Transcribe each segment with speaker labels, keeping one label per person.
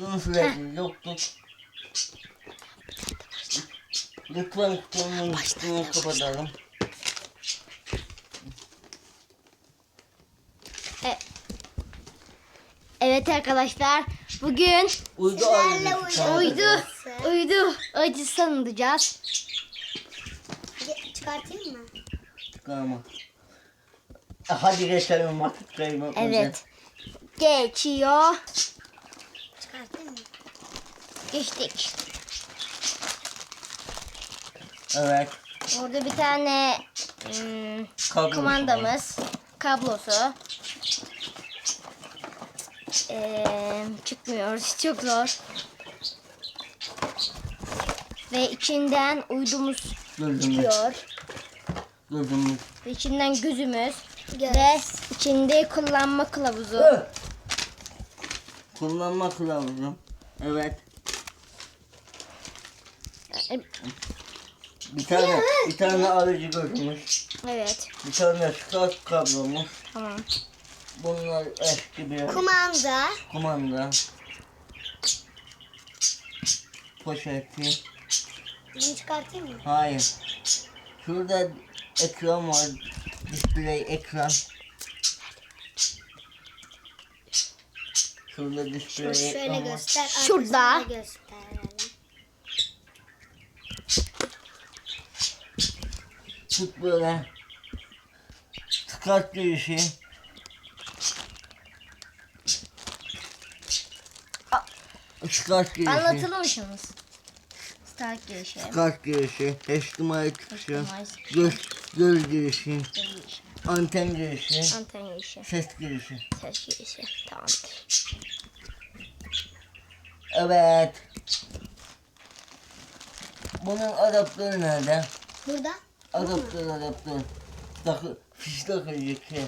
Speaker 1: Yoktuk. Lütfen kutunun üstünü kapatalım.
Speaker 2: Evet arkadaşlar bugün
Speaker 1: Uydu arayacağız.
Speaker 2: uydu uydu acısı tanıtacağız.
Speaker 3: Ge- Çıkartayım mı?
Speaker 1: Tamam. Hadi geçelim vakit kaybetmeden.
Speaker 2: Evet. Geçiyor. Geçtik.
Speaker 1: Evet.
Speaker 2: Burada bir tane hmm,
Speaker 1: Kablosu
Speaker 2: kumandamız, kablosu. Ee, çıkmıyor. Çok zor. Ve içinden uydumuz
Speaker 1: Gözümüz.
Speaker 2: çıkıyor.
Speaker 1: Gözümüz.
Speaker 2: Ve içinden gözümüz.
Speaker 3: Göz.
Speaker 2: Ve içinde kullanma kılavuzu.
Speaker 1: Hı. Kullanma kılavuzu. Evet. Bir tane, bir tane aracı gözümüz.
Speaker 2: Evet.
Speaker 1: Bir tane start kablomuz.
Speaker 2: Tamam.
Speaker 1: Bunlar eski bir
Speaker 3: Kumanda.
Speaker 1: kumanda. Poşeti.
Speaker 3: Bunu çıkartayım mı?
Speaker 1: Hayır. Şurada ekran var. Display ekran. Şurada display
Speaker 3: Şöyle
Speaker 1: ekran var.
Speaker 3: göster.
Speaker 2: Şurada.
Speaker 1: Tut böyle. Start girişi. Start girişi.
Speaker 2: Anlatılır mısınız? Start girişi.
Speaker 1: Start girişi. HDMI çıkışı. Göz, göz girişi.
Speaker 2: girişi,
Speaker 1: Anten girişi.
Speaker 2: Anten girişi.
Speaker 1: Ses girişi.
Speaker 2: Ses girişi. Tamamdır.
Speaker 1: Evet. Bunun adaptörü nerede?
Speaker 3: Burada.
Speaker 1: Adaptör adaptör. Takı, fiş takılacak şey.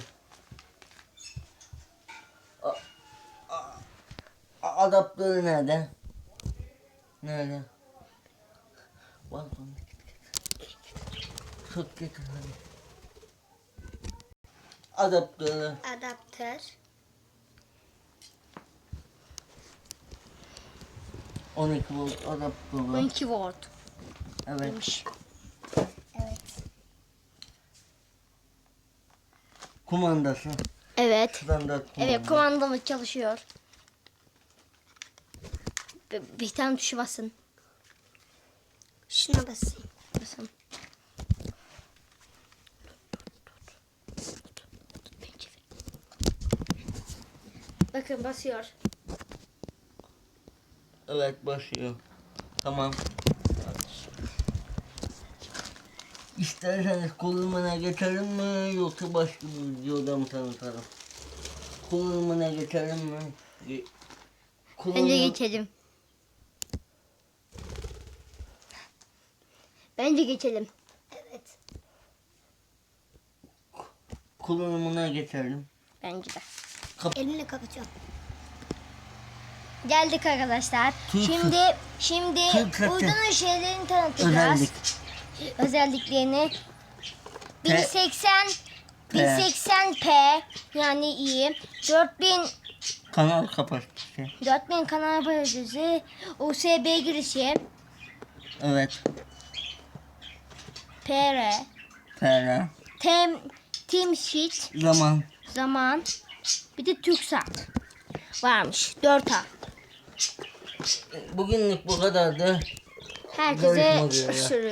Speaker 1: A, a, a- adaptörü nerede? Nerede? Bak bana. Çok getir hadi. Adaptörü.
Speaker 3: Adaptör.
Speaker 1: 12 volt adaptörü.
Speaker 2: 12 volt.
Speaker 1: Evet.
Speaker 2: Demiş.
Speaker 3: Evet.
Speaker 1: Kumandası.
Speaker 2: Evet.
Speaker 1: Standart kumanda.
Speaker 2: Evet kumandamız çalışıyor. Bir, bir tane tuşu basın.
Speaker 3: Şuna basayım.
Speaker 2: Basın. Bakın basıyor.
Speaker 1: Evet başlıyor. Tamam. İsterseniz kullanımına geçelim mi yoksa başka bir videoda mı tanıtalım? Kullanımına geçelim mi? Ge-
Speaker 2: Bence
Speaker 1: Kullanım-
Speaker 2: geçelim. Bence geçelim.
Speaker 3: Evet.
Speaker 1: kullanımına geçelim.
Speaker 2: Bence de.
Speaker 3: Elimle kapatıyorum.
Speaker 2: Geldik arkadaşlar.
Speaker 1: Tut.
Speaker 2: Şimdi şimdi uydunun şeylerini tanıtacağız.
Speaker 1: Özellik.
Speaker 2: Özelliklerini. 1080
Speaker 1: P.
Speaker 2: 1080p yani iyi. 4000
Speaker 1: Kanal kapasitesi.
Speaker 2: 4000 kanal paritesi, USB girişi,
Speaker 1: Evet.
Speaker 2: PR,
Speaker 1: TR.
Speaker 2: tem, team sheet,
Speaker 1: Zaman.
Speaker 2: zaman, bir de TürkSat varmış. 4A.
Speaker 1: Bugünlük bu kadardı.
Speaker 2: Herkese
Speaker 1: Görüşmek üzere.
Speaker 2: sürü.